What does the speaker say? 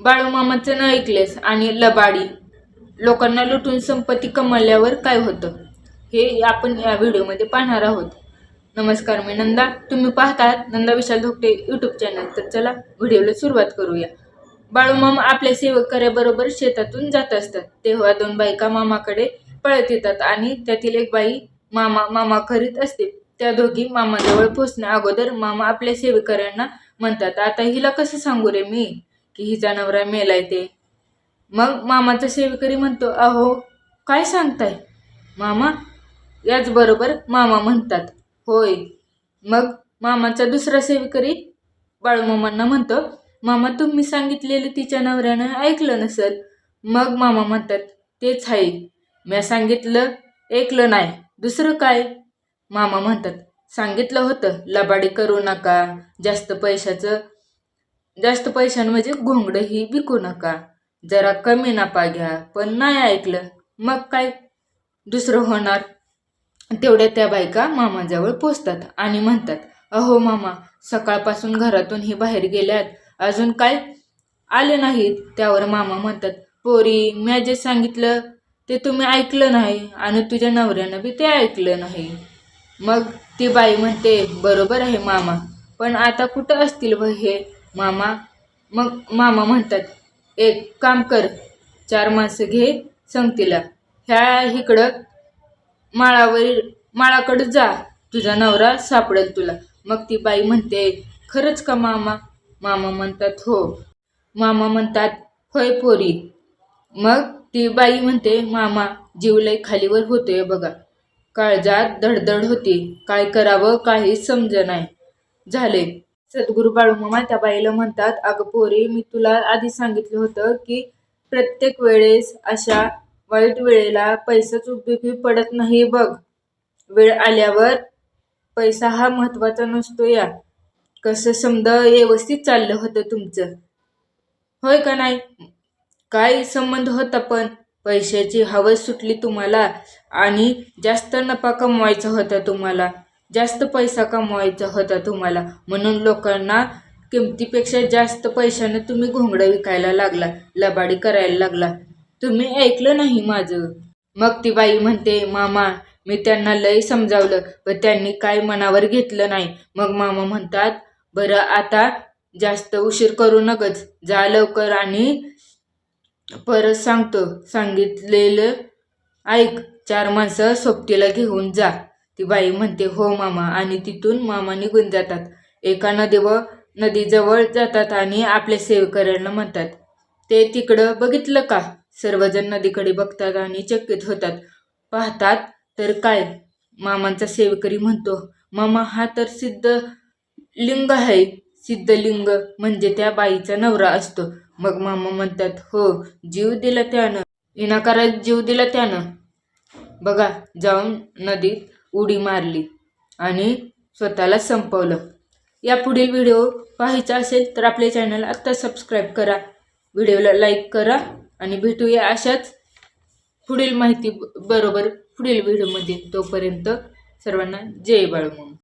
बाळूमामाचं न ऐकलेस आणि लबाडी लोकांना लुटून संपत्ती कमावल्यावर काय होतं? हे आपण या व्हिडिओमध्ये पाहणार आहोत. नमस्कार मी नंदा. तुम्ही पाहतात नंदा विशाल धोकटे यूट्यूब चॅनल तर चला व्हिडिओला सुरुवात करूया. बाळूमामा आपल्या सेवकऱ्याबरोबर शेतातून जात असतात. तेव्हा दोन बायका मामाकडे पळत येतात आणि त्यातील एक बाई मामा मामा करीत असते. त्या दोघी मामाजवळ पोचण्या अगोदर मामा आपल्या सेवेकऱ्यांना म्हणतात आता हिला कसं सांगू रे मी? की हिचा नवरा मेलाय ते. मग मामाचा सेवेकरी म्हणतो अहो काय सांगताय? मामा याचबरोबर मामा म्हणतात. होय. मग मामाचा दुसरा सेवेकरी बाळूमामांना म्हणतो मामा तुम्ही सांगितलेलं तिच्या नवऱ्यानं ऐकलं नसल. मग मामा म्हणतात तेच आहे. म्या सांगितलं ऐकलं नाही. दुसरं काय? मामा म्हणतात सांगितलं होतं लबाडी करू नका. जास्त पैशाचं जास्त पैशांमध्ये म्हणजे घोंगडं ही विकू नका. जरा कमी नफा घ्या. पण नाही ऐकलं मग काय? दुसरं होणार. तेवढ्या त्या बायका मामाजवळ पोचतात आणि म्हणतात अहो मामा सकाळपासून घरातून ही बाहेर गेल्यात. अजून काय? आले नाहीत. त्यावर मामा म्हणतात पोरी म्या जे सांगितलं ते तुम्ही ऐकलं नाही आणि तुझ्या नवऱ्यानं बी ते ऐकलं नाही. मग ती बाई म्हणते बरोबर आहे मामा पण आता कुठं असतील व हे? मामा मग मामा म्हणतात एक काम कर चार माणसं घे संगतीला. ह्या इकडं माळावर माळाकडं जा तुझा नवरा सापडेल तुला. मग ती बाई म्हणते खरंच का मामा? मामा म्हणतात हो. मामा म्हणतात होय पोरी. मग ती बाई म्हणते मामा जीवलय खालीवर होतोय बघा. काळजात धडधड होती. काय करावं काही समज नाही. झाले. सद्गुरू बाळूमामा त्या बाईला म्हणतात अगं पोरी मी तुला आधी सांगितलं होतं की प्रत्येक वेळेस अशा वाईट वेळेला पैसाच उपयोगी पडत नाही बघ. वेळ आल्यावर पैसा हा महत्त्वाचा नसतो या. कसं समजा व्यवस्थित चाललं होतं तुमचं? होय का नाही? काय संबंध होता पण? पैशाची हवस सुटली तुम्हाला आणि जास्त नफा कमवायचा होता तुम्हाला. जास्त पैसा कमवायचा होता तुम्हाला. म्हणून लोकांना किमतीपेक्षा जास्त पैशाने तुम्ही घोंगडं विकायला लागला लबाडी करायला लागला. तुम्ही ऐकलं नाही माझं. मग ती बाई म्हणते मामा मी त्यांना लय समजावलं पण त्यांनी काय मनावर घेतलं नाही. मग मामा म्हणतात बरं आता जास्त उशीर करू नकच जा लवकर आणि परत सांगतो. सांगितलेलं ऐक. चार माणसं सोबतीला घेऊन जा. ती बाई म्हणते हो मामा. आणि तिथून मामा निघून जातात. एका नदीवर नदीजवळ जातात आणि आपल्या सेवकऱ्यांना म्हणतात. ते तिकडं बघितलं का? सर्वजण नदीकडे बघतात आणि चकित होतात. पाहतात? तर काय? मामांचा सेवकरी म्हणतो मामा हा तर सिद्ध लिंग आहे. सिद्धलिंग म्हणजे त्या बाईचा नवरा असतो. मग मामा म्हणतात हो जीव दिला त्यानं. विनाकारात जीव दिला त्यानं. बघा जाऊन नदीत उडी मारली आणि स्वतःला संपवलं. या पुढील व्हिडिओ पाहायचा असेल तर आपले चॅनल आत्ता सबस्क्राईब करा व्हिडिओला लाईक करा आणि भेटूया अशाच पुढील माहिती बरोबर पुढील व्हिडिओमध्ये. तोपर्यंत सर्वांना जय बाळूमामा.